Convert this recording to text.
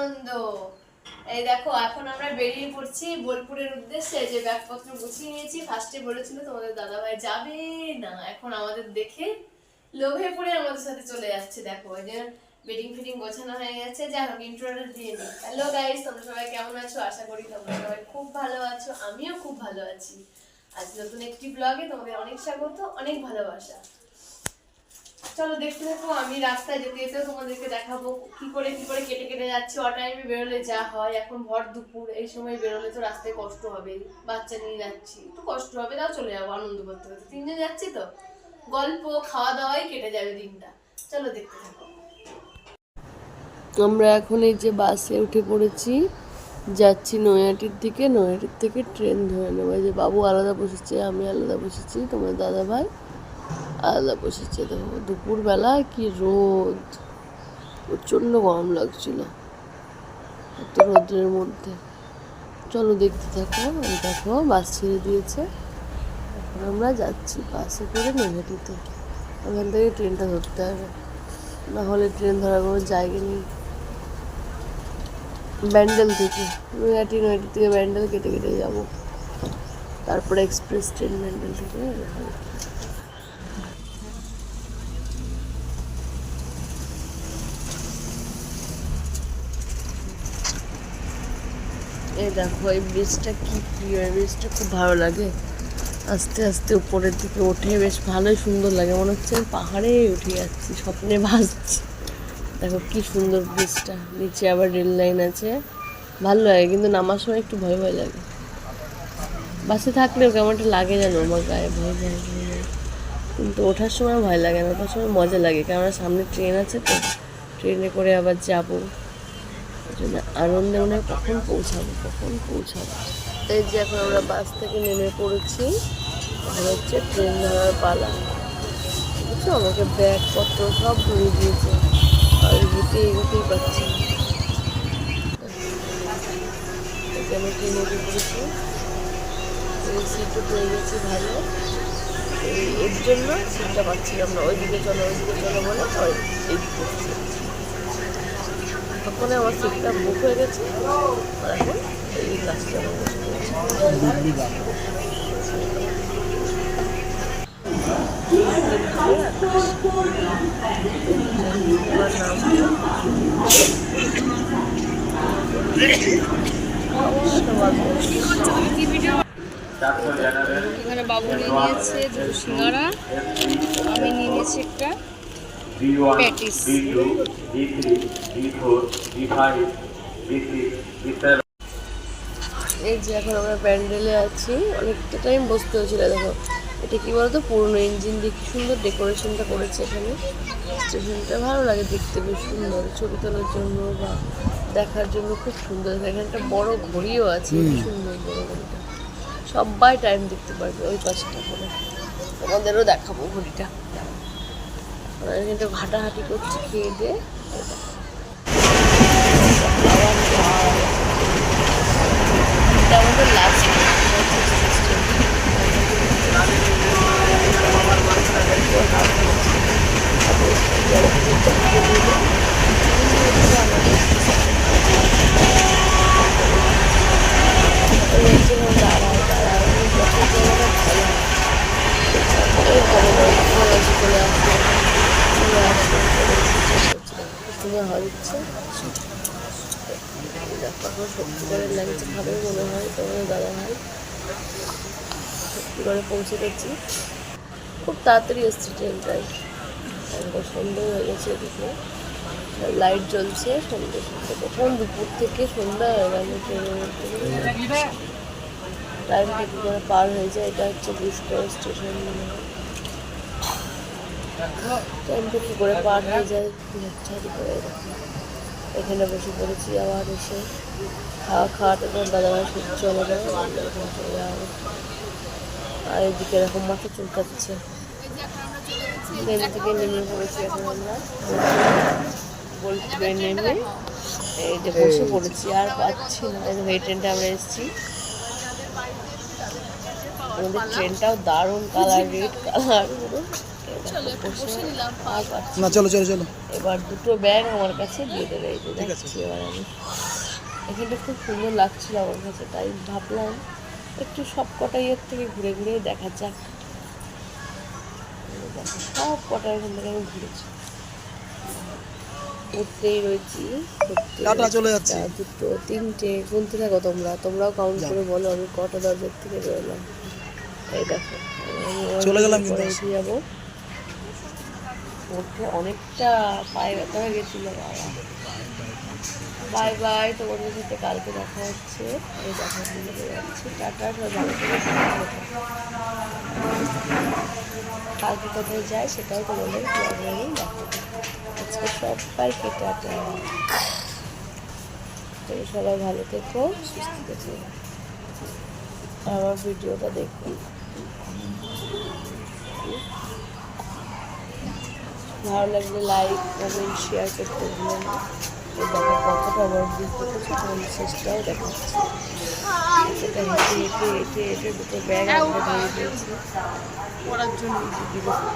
আনন্দ। এই দেখো, এখন আমরা বেরিয়ে পড়ছি বোলপুরের উদ্দেশ্যে। যে ব্যাগপত্র গুছিয়ে নিয়েছি। ফার্স্টে বলেছিল তোমাদের দাদাভাই যাবে না। এখন আমাদের দেখে লোভে পড়ে আমাদের সাথে চলে যাচ্ছে। দেখো ওই যে বেডিং ফিটিং গোছানো হয়ে গেছে। যাই হোক ইন্ট্রোটা দিয়ে হ্যালো গাইস তোমরা সবাই কেমন আছো? আশা করি তোমরা সবাই খুব ভালো আছো। আমিও খুব ভালো আছি। আজ নতুন একটি ব্লগে তোমাদের অনেক স্বাগত, অনেক ভালোবাসা। চলো দেখতে থাকো, আমি রাস্তায় যেতে যেতে তোমাদেরকে দেখাবো কি করে কি করে কেটে কেটে যাচ্ছে। অ টাইমে বেরোলে যা হয়, এখন ভর দুপুর, এই সময় বেরোলে তো রাস্তায় কষ্ট হবে। বাচ্চা নিয়ে যাচ্ছি, একটু কষ্ট হবে, তাও চলে যাব আনন্দ করতে করতে। তিনজন যাচ্ছি তো? গল্প, খাওয়া দাওয়াই কেটে যাবে দিনটা। চলো দেখতে থাকো। আমরা এখন এই যে বাসে উঠে পড়েছি, যাচ্ছি নৈহাটির দিকে। নৈহাটির থেকে ট্রেন ধরে নেব। যে বাবু আলাদা বসেছে, আমি আলাদা বসেছি, তোমার দাদা ভাই আলাদা বসেছে। দেখো, দুপুরবেলা কি রোদ, প্রচণ্ড গরম লাগছিল, এত রোদ্রের মধ্যে। চলো দেখতে থাকো দেখো বাস ছেড়ে দিয়েছে। এখন আমরা যাচ্ছি বাসে করে নৈহাটিতে ওখান থেকে ট্রেনটা ধরতে হবে। না হলে ট্রেন ধরার কোনো জায়গা নেই। ব্যান্ডেল থেকে নৈহাটি নৈহাটি থেকে ব্যান্ডেল কেটে কেটে যাব। তারপরে এক্সপ্রেস ট্রেন ব্যান্ডেল থেকে। এই দেখো, এই ব্রিজটা কি এই ব্রিজটা খুব ভালো লাগে। আস্তে আস্তে উপরের দিকে ওঠে বেশ ভালোই সুন্দর লাগে। মনে হচ্ছে পাহাড়ে উঠে যাচ্ছি, স্বপ্নে ভাসছি। দেখো কি সুন্দর ব্রিজটা। নিচে আবার রেল লাইন আছে। ভালো লাগে, কিন্তু নামার সময় একটু ভয় ভয় লাগে। বাসে থাকলেও কেমন একটা লাগে যেন আমার গায়ে। ভয় ভয় ভয়। কিন্তু ওঠার সময় ভয় লাগে না, ওঠার সময় মজা লাগে। কেননা সামনে ট্রেন আছে তো, ট্রেনে করে আবার যাব। আনন্দে মনে কখন পৌঁছাবো কখন পৌঁছাবো? এই যে এখন আমরা বাস থেকে নেমে পড়েছি এখন হচ্ছে ট্রেন ধরার পালা। বুঝছ? আমাকে ব্যাগপত্র সব ধরিয়ে দিয়েছে। আর এগোতে এগোতেই পাচ্ছি। এই আমি ট্রেনে পড়েছি। এই সিটও পেয়ে গেছি ভালো। এই এর জন্য সিটটা পাচ্ছিলাম না। ওইদিকে চলো ওইদিকে চলো বলে ওই উঠছি। তখন আমার সিটটা বুক হয়ে গেছে। এখন এই নাম এখানে বাবু নিয়ে নিয়েছে দুটো সিঙ্গারা। আমি নিয়ে নিয়েছি একটা। B1, Patties. B2, B3, B4, B5, B6, B7. এই যে এখন আমরা প্যান্ডেলে আছি অনেকটা টাইম বসতে হয়েছিল দেখো। এটা কি বলতো? পুরনো ইঞ্জিন দিয়ে কি সুন্দর ডেকোরেশনটা করেছে এখানে। স্টেশনটা ভালো লাগে দেখতে বেশ সুন্দর। ছবি তোলার জন্য বা দেখার জন্য খুব সুন্দর। এখানে একটা বড় ঘড়িও আছে সুন্দর বড় ঘড়িটা। সবাই টাইম দেখতে পারবে ওই পাশটা করে তোমাদেরও দেখাবো ঘড়িটা। আমরা কিন্তু ঘাটাঘাটি করছে খেয়ে দিয়ে। লাস্ট হয় হচ্ছে দেখো এখন সত্যিকারের লাগছে ভাবে মনে হয় তোমাদের দাদা ভাই। সত্যি করে পৌঁছে গেছি। খুব তাড়াতাড়ি এসছি ট্রেনটাই একবার সন্ধ্যে হয়ে গেছে এদিকে। লাইট জ্বলছে সন্ধ্যে সন্ধ্যে কখন দুপুর থেকে সন্ধ্যা হয়ে গেল ট্রেনের মধ্যে। টাইমটা কী করে পার হয়ে যায়, এটা হচ্ছে বিস্কর স্টেশন। মনে হয় টাইমটা কী করে পার হয়ে যায় এখানে বসে পড়েছি আবার এসে। খাওয়া খাওয়াতে তো দাদাভাই সহ্য চলে যাওয়া হবে। আর এদিকে এরকম মাথা চুলকাচ্ছে। ট্রেন থেকে নেমে পড়েছি এখন আমরা। বোলপুরে নেমে এই যে বসে পড়েছি, আর পাচ্ছি না। এই ট্রেনটা আমরা এসেছি। আমাদের ট্রেনটাও দারুণ কালার রেড কালার পুরো। না চলো চলো চলো। এবার দুটো ব্যাগ আমার কাছে দিয়ে দেবে এই যে ঠিক এবার আমি। এখানটা খুব সুন্দর লাগছিল আমার কাছে তাই ভাবলাম একটু সব কটা ইয়ের থেকে ঘুরে ঘুরে দেখা যাক। সব কটা এখান থেকে আমি ঘুরেছি। উঠতেই রয়েছি টাটা, চলে যাচ্ছি। দুটো তিনটে গুনতে থাকো তোমরা তোমরাও কাউন্ট করে বলো আমি কটা দরজার থেকে বেরোলাম। এই দেখো চলে গেলাম কিন্তু। যাব। উঠে অনেকটা পায়ে ব্যথা হয়ে গেছিল, বাবা। বাই বাই তো তোমাদের সাথে কালকে দেখা হচ্ছে। এই দেখা দিয়ে যাচ্ছি টাটা। কালকে কোথায় যায় সেটাও ব্লগে আমি দেখাবো আজকে সবাইকে টাটা। তুমি সবাই ভালো থেকো, সুস্থ থেকো। আমার ভিডিওটা দেখো। ভালো লাগলে লাইক কমেন্ট শেয়ার করতে ভুলো না দেখো কতটা বড় দিক দেখেছ তোমার শেষটাও দেখাচ্ছি সেটা হেঁটে হেঁটে হেঁটে হেঁটে দুটো ব্যাগ আমরা ধরে দিয়েছি পড়ার জন্য বিরক্ত